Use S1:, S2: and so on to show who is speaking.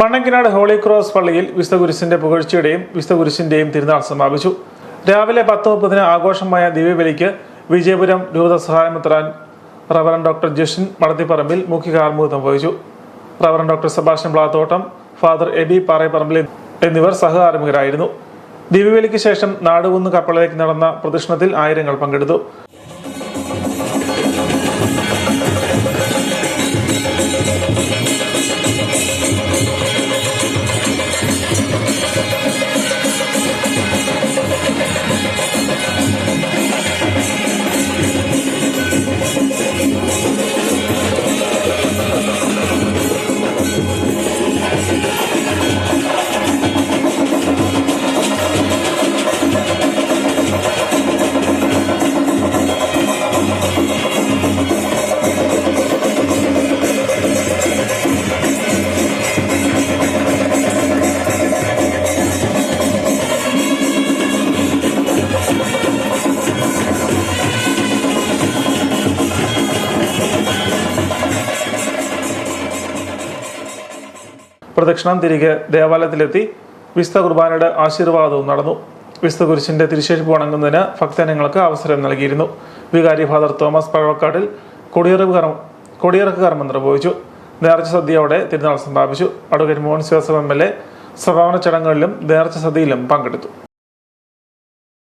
S1: മണ്ണങ്കിനാട് holy cross പള്ളിയിൽ വിശുദ്ധ പുകഴ്ചയുടെയും വിശുദ്ധ തിരുനാൾ സമാപിച്ചു. രാവിലെ പത്ത് മുപ്പതിന് ആഘോഷമായ ദിവ്യബലിക്ക് വിജയപുരം രൂപത സഹായമുത്രാൻ റവറൻ ഡോക്ടർ ജഷിൻ മടത്തിപ്പറമ്പിൽ മുഖ്യ വഹിച്ചു. Reverend doctor Sebastian Plathottam father Aby Parayapparambil എന്നിവർ സഹകാർമികരായിരുന്നു ദിവ്യബലിക്ക് ശേഷം നാടുകുന്ന് കപ്പളിലേക്ക് നടന്ന പ്രദക്ഷിണത്തിൽ ആയിരങ്ങൾ പങ്കെടുത്തു. Thank you. പ്രദക്ഷിണം തിരികെ ദേവാലയത്തിലെത്തി. വിശുദ്ധ കുർബാനയുടെ ആശീർവാദവും നടന്നു. വിശുദ്ധ കുരിശിന്റെ തിരിശേഷിപ്പ് വണങ്ങുന്നതിന് ഭക്തജനങ്ങൾക്ക് അവസരം നൽകിയിരുന്നു. വികാരി ഫാദർ തോമസ് പഴവക്കാട്ടിൽ കൊടിയിറവ് കർമ്മ കൊടിയിറക്ക് കർമ്മം നിർവഹിച്ചു. നേർച്ച സദ്യയോടെ തിരുനാൾ സമാപിച്ചു. അഡ്വക്കേറ്റ് മോഹൻ ശിവസം എം എൽ എ സമാപന ചടങ്ങുകളിലും നേർച്ച സദ്യയിലും പങ്കെടുത്തു.